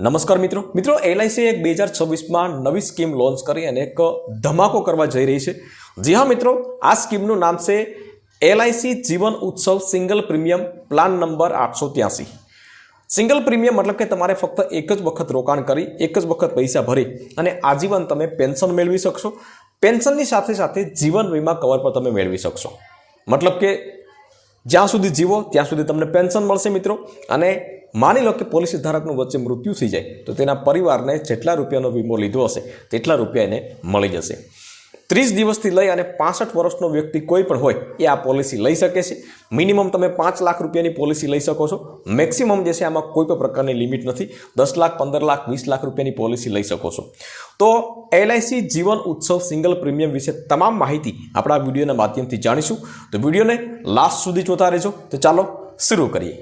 નમસ્કાર મિત્રો. મિત્રો એલઆઈસી એક બે હજાર છવ્વીસમાં નવી સ્કીમ લોન્ચ કરી અને એક ધમાકો કરવા જઈ રહી છે. જી હા મિત્રો, આ સ્કીમનું નામ છે એલઆઈસી જીવન ઉત્સવ સિંગલ પ્રીમિયમ પ્લાન નંબર આઠસો ત્યાસી. સિંગલ પ્રીમિયમ મતલબ કે તમારે ફક્ત એક જ વખત રોકાણ કરી, એક જ વખત પૈસા ભરી અને આજીવન તમે પેન્શન મેળવી શકશો. પેન્શનની સાથે સાથે જીવન વીમા કવર પણ તમે મેળવી શકશો. મતલબ કે જ્યાં સુધી જીવો, ત્યાં સુધી તમને પેન્શન મળશે મિત્રો. અને માની લો કે પોલિસી ધારકનું વચ્ચે મૃત્યુ થઈ જાય, તો તેના પરિવારને જેટલા રૂપિયાનો વીમો લીધો હશે, તેટલા રૂપિયા એને મળી જશે. ત્રીસ દિવસથી લઈ અને પાસઠ વર્ષનો વ્યક્તિ કોઈ પણ હોય, એ આ પોલિસી લઈ શકે છે. મિનિમમ તમે પાંચ લાખ રૂપિયાની પોલિસી લઈ શકો છો. મેક્સિમમ જે છે આમાં કોઈ પણ પ્રકારની લિમિટ નથી. દસ લાખ, પંદર લાખ, વીસ લાખ રૂપિયાની પોલિસી લઈ શકો છો. તો એલઆઈસી જીવન ઉત્સવ સિંગલ પ્રીમિયમ વિશે તમામ માહિતી આપણા વિડીયોના માધ્યમથી જાણીશું. તો વિડીયોને લાસ્ટ સુધી જોતા રહેજો. તો ચાલો, શરૂ કરીએ.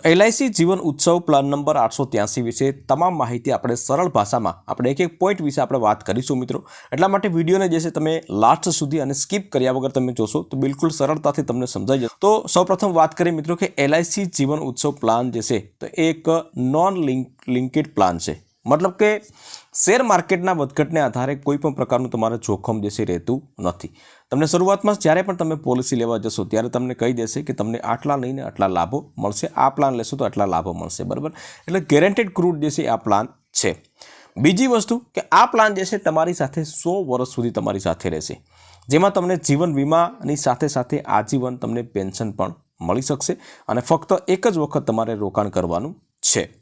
તો એલઆઈસી જીવન ઉત્સવ પ્લાન નંબર આઠસો ત્યાસી વિશે તમામ માહિતી આપણે સરળ ભાષામાં, આપણે એક એક પોઈન્ટ વિશે આપણે વાત કરીશું મિત્રો. એટલા માટે વિડીયોને જે છે તમે લાસ્ટ સુધી અને સ્કીપ કર્યા વગર તમે જોશો તો બિલકુલ સરળતાથી તમને સમજાઈ જશે. તો સૌપ્રથમ વાત કરીએ મિત્રો કે એલઆઈસી જીવન ઉત્સવ પ્લાન જે છે તો એક નોન લિંક લિંકેડ પ્લાન છે. મતલબ કે શેર માર્કેટના વધઘટને આધારે કોઈ પણ પ્રકારનું તમારે જોખમ જે છે રહેતું નથી. તમને શરૂઆતમાં જ્યારે પણ તમે પોલિસી લેવા જશો ત્યારે તમને કહી દેશે કે તમને આટલા લઈને આટલા લાભો મળશે, આ પ્લાન લેશો તો આટલા લાભો મળશે, બરાબર? એટલે ગેરંટેડ ક્રૂડ જે છે આ પ્લાન છે. બીજી વસ્તુ કે આ પ્લાન જે છે તમારી સાથે સો વર્ષ સુધી તમારી સાથે રહેશે. જેમાં તમને જીવન વીમાની સાથે સાથે આજીવન તમને પેન્શન પણ મળી શકશે અને ફક્ત એક જ વખત તમારે રોકાણ કરવાનું છે.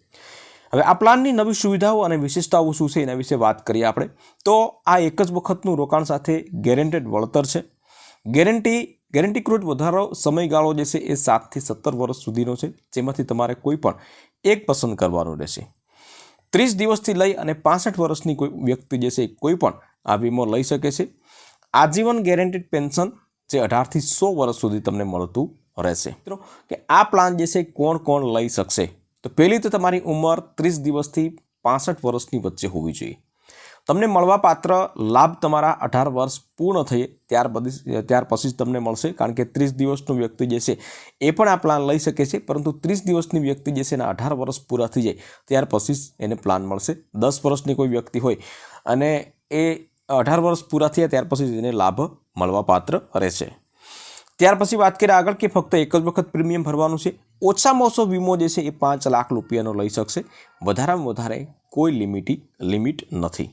હવે આ પ્લાનની નવી સુવિધાઓ અને વિશેષતાઓ શું છે એના વિશે વાત કરીએ આપણે. તો આ એક જ વખતનું રોકાણ સાથે ગેરેન્ટેડ વળતર છે. ગેરંટી, ગેરંટીકૃત વધારો સમયગાળો જે છે એ સાતથી સત્તર વર્ષ સુધીનો છે. જેમાંથી તમારે કોઈ પણ એક પસંદ કરવાનો રહેશે. ત્રીસ દિવસથી લઈ અને પાસઠ વર્ષની કોઈ વ્યક્તિ જે છે કોઈ પણ આ વીમો લઈ શકે છે. આજીવન ગેરંટીડ પેન્શન જે અઢારથી સો વર્ષ સુધી તમને મળતું રહેશે. કે આ પ્લાન જે છે કોણ કોણ લઈ શકશે? તો પહેલી તો તમારી ઉંમર ત્રીસ દિવસથી પાસઠ વર્ષની વચ્ચે હોવી જોઈએ. તમને મળવાપાત્ર લાભ તમારા અઢાર વર્ષ પૂર્ણ થઈએ ત્યાર બધી ત્યાર પછી જ તમને મળશે, કારણ કે ત્રીસ દિવસનો વ્યક્તિ જે છે એ પણ આ પ્લાન લઈ શકે છે, પરંતુ ત્રીસ દિવસની વ્યક્તિ જે છે એના અઢાર વર્ષ પૂરા થઈ જાય, ત્યાર પછી જ એને પ્લાન મળશે. દસ વર્ષની કોઈ વ્યક્તિ હોય અને એ અઢાર વર્ષ પૂરા થયા ત્યાર પછી એને લાભ મળવાપાત્ર રહેશે. ત્યાર પછી વાત કરીએ આગળ કે ફક્ત એક જ વખત પ્રીમિયમ ભરવાનું છે? ઓછામાં ઓછો વીમો જે છે એ પાંચ લાખ રૂપિયાનો લઈ શકશે. વધારામાં વધારે કોઈ લિમિટી, લિમિટ નથી.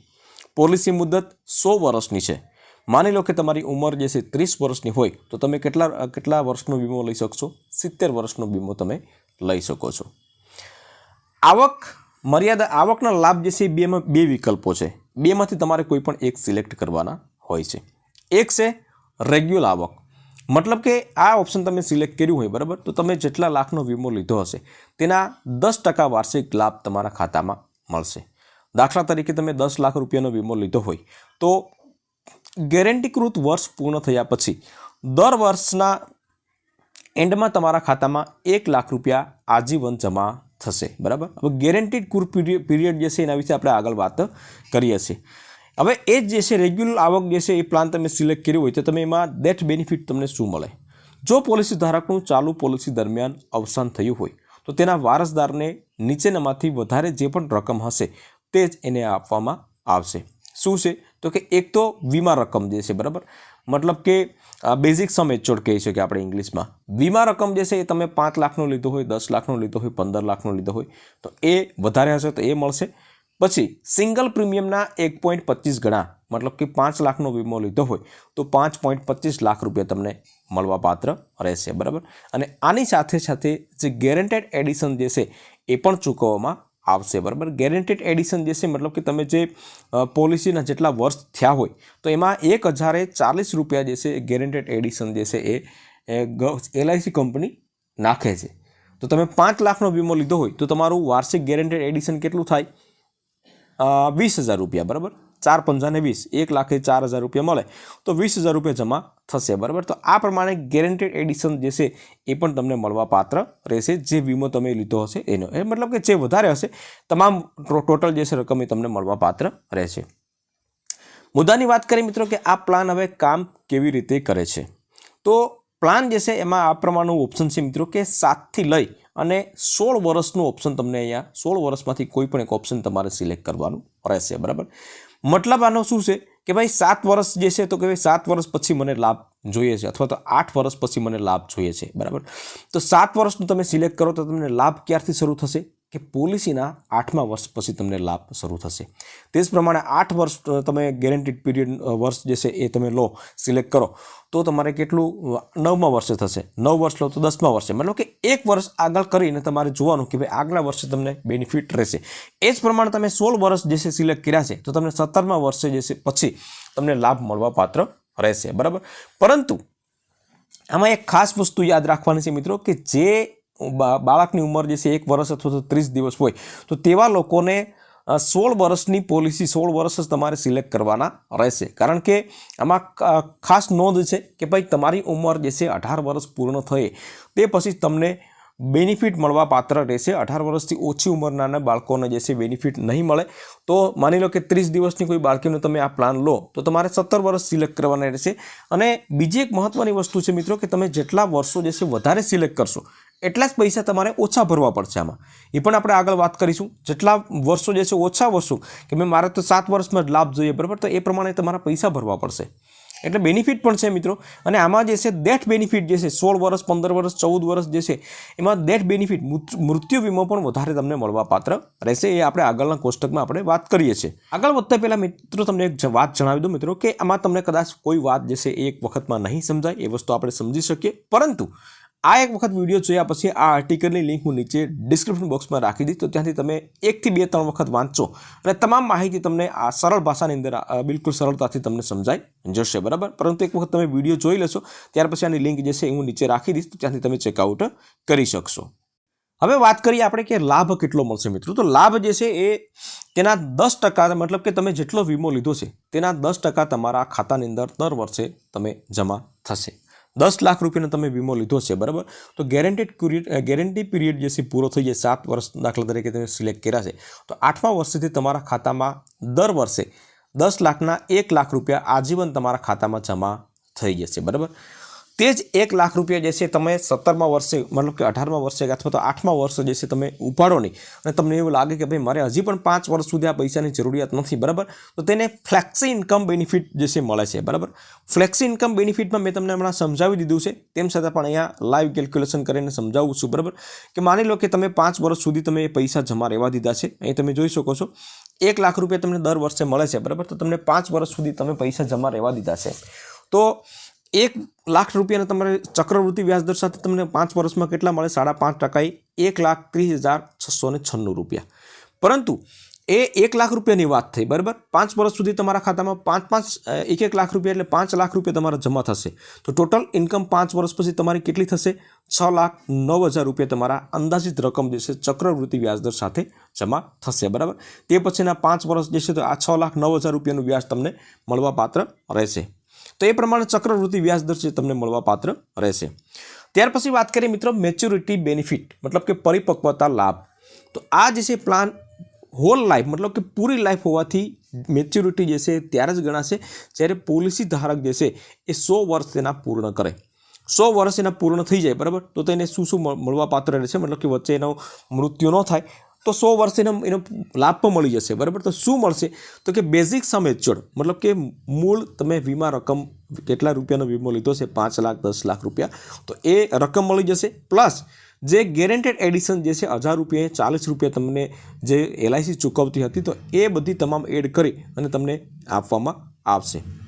પોલિસી મુદત સો વર્ષની છે. માની લો કે તમારી ઉંમર જે છે ત્રીસ વર્ષની હોય, તો તમે કેટલા કેટલા વર્ષનો વીમો લઈ શકશો? સિત્તેર વર્ષનો વીમો તમે લઈ શકો છો. આવક, મર્યાદા, આવકના લાભ જે છે બેમાં બે વિકલ્પો છે. બેમાંથી તમારે કોઈ પણ એક સિલેક્ટ કરવાના હોય છે. એક છે રેગ્યુલર આવક. મતલબ કે આ ઓપ્શન તમે સિલેક્ટ કર્યું હોય, બરાબર? તો તમે જેટલા લાખનો વીમો લીધો હશે, તેના દસ ટકા વાર્ષિક લાભ તમારા ખાતામાં મળશે. દાખલા તરીકે તમે દસ લાખ રૂપિયાનો વીમો લીધો હોય, તો ગેરંટીકૃત વર્ષ પૂર્ણ થયા પછી, દર વર્ષના એન્ડમાં તમારા ખાતામાં એક લાખ રૂપિયા આજીવન જમા થશે, બરાબર? હવે ગેરંટીડ કુર પીરિયડ જે છે, એના વિશે આપણે આગળ વાત કરીએ છીએ. હવે એ જે છે, રેગ્યુલર આવક જે છે, એ પ્લાન તમે સિલેક્ટ કર્યો હોય તો તમે એમાં ડેથ બેનિફિટ તમને શું મળે? જો પોલિસી ધારકનું ચાલુ પોલિસી દરમિયાન અવસાન થયું હોય, તો તેના વારસદારને નીચેનામાંથી વધારે જે પણ રકમ હશે, તે જ એને આપવામાં આવશે. શું છે? તો કે એક તો વીમા રકમ જે છે, બરાબર? મતલબ કે બેઝિક સમ એચોડ કહી શકીએ આપણે ઇંગ્લિશમાં. વીમા રકમ જે છે, એ તમે પાંચ લાખનો લીધો હોય, દસ લાખનો લીધો હોય, પંદર લાખનો લીધો હોય, તો એ વધારે હશે તો એ મળશે. પછી સિંગલ પ્રીમિયમના એક પોઈન્ટ પચીસ ગણા, મતલબ કે પાંચ લાખનો વીમો લીધો હોય, તો પાંચ પોઈન્ટ પચીસ લાખ રૂપિયા તમને મળવાપાત્ર રહેશે, બરાબર? અને આની સાથે સાથે જે ગેરેન્ટેડ એડિશન જે છે, એ પણ ચૂકવવામાં આવશે, બરાબર? ગેરેન્ટેડ એડિશન જે છે, મતલબ કે તમે જે પોલિસીના જેટલા વર્ષ થયા હોય, તો એમાં એક હજારે ચાલીસ રૂપિયા જે છે ગેરેન્ટેડ એડિશન જે છે, એ એલઆઈસી કંપની નાખે છે. તો તમે પાંચ લાખનો વીમો લીધો હોય, તો તમારું વાર્ષિક ગેરેન્ટેડ એડિશન કેટલું થાય? વીસ હજાર રૂપિયા, બરાબર? ચાર પંજાને વીસ. એક લાખે ચાર હજાર રૂપિયા મળે. તો વીસ હજાર રૂપિયા જમા થશે, બરાબર? તો આ પ્રમાણે ગેરંટેડ એડિશન જે છે, એ પણ તમને મળવા પાત્ર રહેશે. જે વીમો તમે લીધો હશે, એનો. એ મતલબ કે જે વધારે હશે, તમામ ટોટલ જે છે, રકમ એ તમને મળવા પાત્ર રહેશે. મુદ્દાની વાત કરીએ મિત્રો કે આ પ્લાન હવે કામ કેવી રીતે કરે છે? તો પ્લાન જે છે, એમાં આ પ્રમાણનું ઓપ્શન છે મિત્રો કે સાતથી લઈ અને સોળ વર્ષનું ઓપ્શન તમને અહીંયા, સોળ વર્ષમાંથી કોઈ પણ એક ઓપ્શન તમારે સિલેક્ટ કરવાનું રહેશે, બરાબર? મતલબ આનો શું છે કે ભાઈ સાત વર્ષ જે છે તો કે ભાઈ સાત વર્ષ પછી મને લાભ જોઈએ છે અથવા તો આઠ વર્ષ પછી મને લાભ જોઈએ છે, બરાબર? તો સાત વર્ષનું તમે સિલેક્ટ કરો તો તમને લાભ ક્યારથી શરૂ થશે? કે પોલિસીના આઠમા વર્ષ પછી તમને લાભ શરૂ થશે. તે જ પ્રમાણે આઠ વર્ષ તમે ગેરંટીડ પીરિયડ વર્ષ જે છે એ તમે લો સિલેક્ટ કરો, તો તમારે કેટલું નવમા વર્ષે થશે. નવ વર્ષ લો તો દસમા વર્ષે. મતલબ કે એક વર્ષ આગળ કરીને તમારે જોવાનું કે ભાઈ આગલા વર્ષે તમને બેનિફિટ રહેશે. એ જ પ્રમાણે તમે સોળ વર્ષ જે છે સિલેક્ટ કર્યા છે, તો તમને સત્તરમા વર્ષે જે છે પછી તમને લાભ મળવા પાત્ર રહેશે. બરાબર? પરંતુ, આમાં એક ખાસ વસ્તુ યાદ રાખવાની છે મિત્રો કે જે બાળકની ઉંમર જે છે એક વર્ષ અથવા તો ત્રીસ દિવસ હોય, તો તેવા લોકોને સોળ વર્ષની પોલિસી, સોળ વર્ષ જ તમારે સિલેક્ટ કરવાના રહેશે. કારણ કે આમાં ખાસ નોંધ છે કે ભાઈ તમારી ઉંમર જે છે અઢાર વર્ષ પૂર્ણ થઈ તે પછી તમને બેનિફિટ મળવા પાત્ર રહેશે. અઢાર વર્ષથી ઓછી ઉંમરના બાળકોને જે છે બેનિફિટ નહીં મળે. તો માની લો કે ત્રીસ દિવસની કોઈ બાળકીનો તમે આ પ્લાન લો, તો તમારે સત્તર વર્ષ સિલેક્ટ કરવાના રહેશે. અને બીજી એક મહત્ત્વની વસ્તુ છે મિત્રો કે તમે જેટલા વર્ષો જે છે વધારે સિલેક્ટ કરશો એટલા જ પૈસા તમારે ઓછા ભરવા પડશે આમાં. એ પણ આપણે આગળ વાત કરીશું. જેટલા વર્ષો જે છે ઓછા વર્ષો, કે મેં મારે તો સાત વર્ષમાં જ લાભ જોઈએ, બરાબર? તો એ પ્રમાણે તમારા પૈસા ભરવા પડશે. એટલે બેનિફિટ પણ છે મિત્રો. અને આમાં જે છે ડેથ બેનિફિટ જે છે, સોળ વર્ષ, પંદર વર્ષ, ચૌદ વર્ષ જે છે, એમાં ડેથ બેનિફિટ મૃત્યુ વીમો પણ વધારે તમને મળવા પાત્ર રહેશે. એ આપણે આગળના કોષ્ટકમાં આપણે વાત કરીએ છીએ. આગળ વધતા પહેલાં મિત્રો તમને એક વાત જણાવી દઉં મિત્રો, કે આમાં તમને કદાચ કોઈ વાત જે છે એક વખતમાં નહીં સમજાય, એ વસ્તુ આપણે સમજી શકીએ. પરંતુ આ એક વખત વીડિયો જોયા પછી આ આર્ટિકલની લિંક હું નીચે ડિસ્ક્રિપ્શન બોક્સમાં રાખી દઈશ. તો ત્યાંથી તમે એકથી બે, ત્રણ વખત વાંચો અને તમામ માહિતી તમને આ સરળ ભાષાની અંદર બિલકુલ સરળતાથી તમને સમજાઈ જશે. બરાબર? પરંતુ એક વખત તમે વીડિયો જોઈ લેશો, ત્યાર પછી આની લિંક જે છે એ હું નીચે રાખી દઈશ, તો ત્યાંથી તમે ચેકઆઉટ કરી શકશો. હવે વાત કરીએ આપણે કે લાભ કેટલો મળશે મિત્રો? તો લાભ જે છે એ તેના દસ ટકા, મતલબ કે તમે જેટલો વીમો લીધો છે, તેના દસ ટકા તમારા ખાતાની અંદર દર વર્ષે તમે જમા થશે. દસ લાખ રૂપિયાનો તમે વીમો લીધો છે, બરાબર? તો ગેરંટેડ ગેરંટી પીરિયડ જે છે પૂરો થઈ જાય, સાત વર્ષ દાખલા તરીકે તમે સિલેક્ટ કર્યા છે. તો આઠમા વર્ષથી તમારા ખાતામાં દર વર્ષે દસ લાખના એક લાખ રૂપિયા આજીવન તમારા ખાતામાં જમા થઈ જશે, બરાબર? તે જ એક લાખ રૂપિયા જે છે તમે સત્તરમા વર્ષે, મતલબ કે અઢારમા વર્ષે અથવા તો આઠમા વર્ષે જે છે તમે ઉપાડો નહીં. અને તમને એવું લાગે કે ભાઈ મારે હજી પણ પાંચ વર્ષ સુધી આ પૈસાની જરૂરિયાત નથી, બરાબર? તો તેને ફ્લેક્સી ઇન્કમ બેનિફિટ જે છે મળે છે, બરાબર? ફ્લેક્સી ઇન્કમ બેનિફિટમાં મેં તમને હમણાં સમજાવી દીધું છે. તેમ છતાં પણ અહીંયા લાઈવ કેલ્ક્યુલેશન કરીને સમજાવું છું, બરાબર? કે માની લો કે તમે પાંચ વર્ષ સુધી તમે એ પૈસા જમા રહેવા દીધા છે. અહીં તમે જોઈ શકો છો, એક લાખ રૂપિયા તમને દર વર્ષે મળે છે, બરાબર? તો તમને પાંચ વર્ષ સુધી તમે પૈસા જમા રહેવા દીધા છે. તો એક લાખ રૂપિયાના તમારે ચક્રવૃત્તિ વ્યાજદર સાથે તમને પાંચ વર્ષમાં કેટલા મળે? સાડા પાંચ ટકાએ એક લાખ ત્રીસ હજાર છસો ને છન્નું રૂપિયા. પરંતુ એ એક લાખ રૂપિયાની વાત થઈ, બરાબર? પાંચ વર્ષ સુધી તમારા ખાતામાં પાંચ પાંચ એક એક લાખ રૂપિયા એટલે પાંચ લાખ રૂપિયા તમારા જમા થશે. તો ટોટલ ઇન્કમ પાંચ વર્ષ પછી તમારી કેટલી થશે? છ લાખ નવ હજાર રૂપિયા તમારા અંદાજિત રકમ જે છે, ચક્રવૃત્તિ વ્યાજદર સાથે જમા થશે, બરાબર? તે પછીના પાંચ વર્ષ જે છે, તો આ છ લાખ નવ હજાર રૂપિયાનું વ્યાજ તમને મળવા પાત્ર રહેશે. તો એ પ્રમાણે ચક્રવૃત્તિ વ્યાજદર છે તમને મળવા પાત્ર રહેશે. ત્યાર પછી વાત કરીએ મિત્રો મેચ્યોરિટી બેનિફિટ મતલબ કે પરિપક્વતા લાભ. તો આ જે છે પ્લાન હોલ લાઈફ મતલબ કે પૂરી લાઈફ હોવાથી મેચ્યોરિટી જે છે ત્યારે જ ગણાશે જ્યારે પોલિસી ધારક જે છે એ સો વર્ષ તેના પૂર્ણ કરે. સો વર્ષ એના પૂર્ણ થઈ જાય, બરાબર? તો તેને શું શું મળ- મળવા પાત્ર રહેશે? મતલબ કે વચ્ચે એનો મૃત્યુ ન થાય તો સો વર્ષ એને એનો લાભ પણ મળી જશે, બરાબર? તો શું મળશે? તો કે બેઝિક સમ મતલબ કે મૂળ તમે વીમા રકમ કેટલા રૂપિયાનો વીમો લીધો છે? પાંચ લાખ, દસ લાખ રૂપિયા. તો એ રકમ મળી જશે. પ્લસ જે ગેરેન્ટેડ એડિશન જે છે, હજાર રૂપિયા, ચાલીસ રૂપિયા તમને જે એલઆઈસી ચૂકવતી હતી, તો એ બધી તમામ એડ કરી અને તમને આપવામાં આવશે.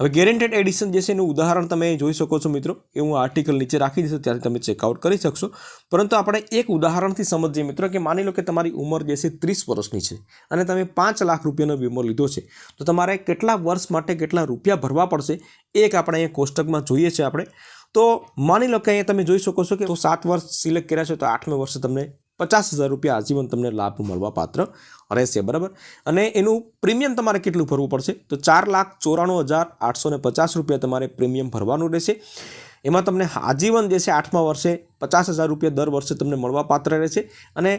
હવે ગેરંટેડ એડિશન જે છે એનું ઉદાહરણ તમે જોઈ શકો છો મિત્રો. એ હું આર્ટિકલ નીચે રાખી દઈશું ત્યારે તમે ચેકઆઉટ કરી શકશો. પરંતુ આપણે એક ઉદાહરણથી સમજીએ મિત્રો કે માની લો કે તમારી ઉંમર જે છે ત્રીસ વર્ષની છે અને તમે પાંચ લાખ રૂપિયાનો વીમો લીધો છે, તો તમારે કેટલા વર્ષ માટે કેટલા રૂપિયા ભરવા પડશે? એક આપણે અહીંયા કોષ્ટકમાં જોઈએ છે આપણે. તો માની લો કે અહીંયા તમે જોઈ શકો છો કે તો સાત વર્ષ સિલેક્ટ કર્યા છે, તો આઠમે વર્ષે તમને પચાસ હજાર રૂપિયા આજીવન તમને લાભ મળવા પાત્ર રહેશે, બરાબર? અને એનું પ્રીમિયમ તમારે કેટલું ભરવું પડશે? તો ચાર લાખ ચોરાણું હજાર આઠસો પચાસ રૂપિયા તમારે પ્રીમિયમ ભરવાનું રહેશે. એમાં તમને આજીવન જે છે આઠમા વર્ષે પચાસ હજાર રૂપિયા દર વર્ષે તમને મળવા પાત્ર રહેશે. અને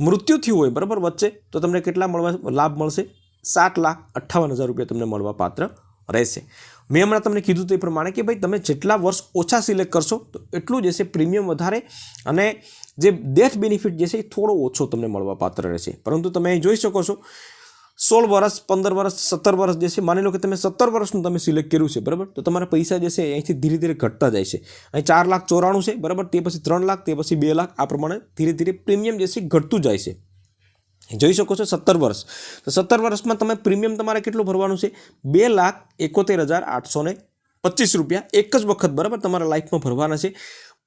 મૃત્યુ થયું હોય, બરાબર, વચ્ચે, તો તમને કેટલા મળવા, લાભ મળશે? સાત લાખ અઠ્ઠાવન હજાર રૂપિયા તમને મળવા પાત્ર રહેશે. મેં હમણાં તમને કીધું તે પ્રમાણે કે ભાઈ તમે જેટલા વર્ષ ઓછા સિલેક્ટ કરશો, તો એટલું જ પ્રીમિયમ વધારે. અને જે ડેથ બેનિફિટ જે છે એ થોડો ઓછો તમને મળવા પાત્ર રહેશે. પરંતુ તમે અહીં જોઈ શકો છો, સોળ વર્ષ, પંદર વર્ષ, સત્તર વર્ષ જે છે, માની લો કે તમે સત્તર વર્ષનું તમે સિલેક્ટ કર્યું છે, બરાબર? તો તમારા પૈસા જે છે અહીંથી ધીરે ધીરે ઘટતા જાય છે. અહીં ચાર લાખ ચોરાણું છે, બરાબર? તે પછી ત્રણ લાખ, તે પછી બે લાખ, આ પ્રમાણે ધીરે ધીરે પ્રીમિયમ જે છે ઘટતું જાય છે. જોઈ શકો છો સત્તર વર્ષ. તો સત્તર વર્ષમાં તમે પ્રીમિયમ તમારે કેટલું ભરવાનું છે? બે લાખ એકોતેર હજાર આઠસો પચીસ રૂપિયા એક જ વખત, બરાબર? તમારા લાઈફમાં ભરવાના છે.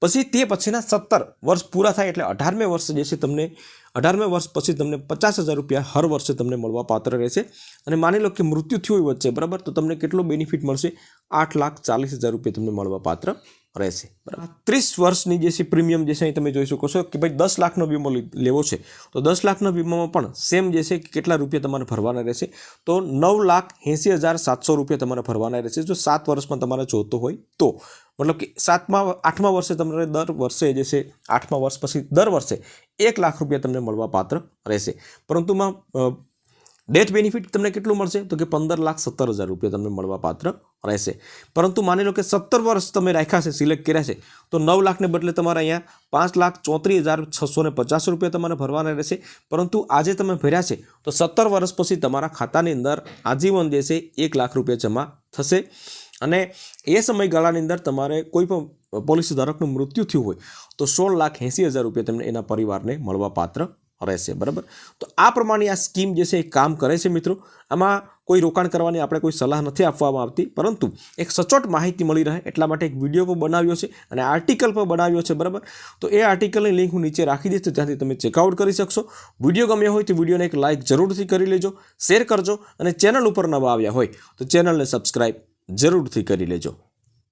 પછી તે પછીના સત્તર વર્ષ પૂરા થાય એટલે અઢારમે વર્ષ જે છે તમને, અઢારમે વર્ષ પછી તમને પચાસ હજાર રૂપિયા હર વર્ષે તમને મળવા પાત્ર રહેશે. અને માની લો કે મૃત્યુ થયું હોય વચ્ચે, બરાબર? તો તમને કેટલો બેનિફિટ મળશે? આઠ લાખ ચાલીસ હજાર રૂપિયા તમને મળવા પાત્ર રહેશે. બરાબર. ત્રીસ વર્ષની જે છે પ્રીમિયમ જે છે અહીં તમે જોઈ શકો છો કે ભાઈ દસ લાખનો વીમો લેવો છે. તો દસ લાખનો વીમામાં પણ સેમ જે છે કે કેટલા રૂપિયા તમારે ભરવાના રહેશે? તો નવ લાખ એંસી હજાર સાતસો રૂપિયા તમારે ભરવાના રહેશે. જો સાત વર્ષમાં તમારે જોતો હોય તો. મતલબ કે સાતમા આઠમા વર્ષે તમારે દર વર્ષે જે છે આઠમા વર્ષ પછી દર વર્ષે એક લાખ રૂપિયા તમને મળવા પાત્ર રહેશે. પરંતુ માં અ, ડેથ બેનિફિટ તમને કેટલું મળશે? તો કે પંદર લાખ સત્તર હજાર રૂપિયા તમને મળવા પાત્ર રહેશે. પરંતુ માની લો કે સત્તર વર્ષ તમે રાખ્યા છે, સિલેક્ટ કર્યા છે, તો નવ લાખને બદલે તમારે અહીંયા પાંચ લાખ ચોત્રીસ હજાર છસો ને પચાસ રૂપિયા તમારે ભરવાના રહેશે. પરંતુ આજે તમે ભર્યા છે, તો સત્તર વર્ષ પછી તમારા ખાતાની અંદર આજીવન છે, એક લાખ રૂપિયા જમા થશે. અને એ સમયગાળાની અંદર તમારે કોઈ પણ પોલિસી ધારકનું મૃત્યુ થયું હોય, તો સોળ લાખ એંસી હજાર રૂપિયા તમને એના પરિવારને મળવા પાત્ર રહેશે, બરાબર? તો આ પ્રમાણે આ સ્કીમ જે છે એ કામ કરે છે મિત્રો. આમાં કોઈ રોકાણ કરવાની આપણે કોઈ સલાહ નથી આપવામાં આવતી, પરંતુ એક સચોટ માહિતી મળી રહે એટલા માટે એક વીડિયો પણ બનાવ્યો છે અને આર્ટિકલ પણ બનાવ્યો છે, બરાબર? તો એ આર્ટિકલની લિંક હું નીચે રાખી દઈશ ત્યાંથી તમે ચેકઆઉટ કરી શકશો. વીડિયો ગમ્યો હોય તો વિડીયોને એક લાઇક જરૂરથી કરી લેજો શેર કરજો અને ચેનલ ઉપર નવા આવ્યા હોય તો ચેનલને સબસ્ક્રાઈબ જરૂરથી કરી લેજો.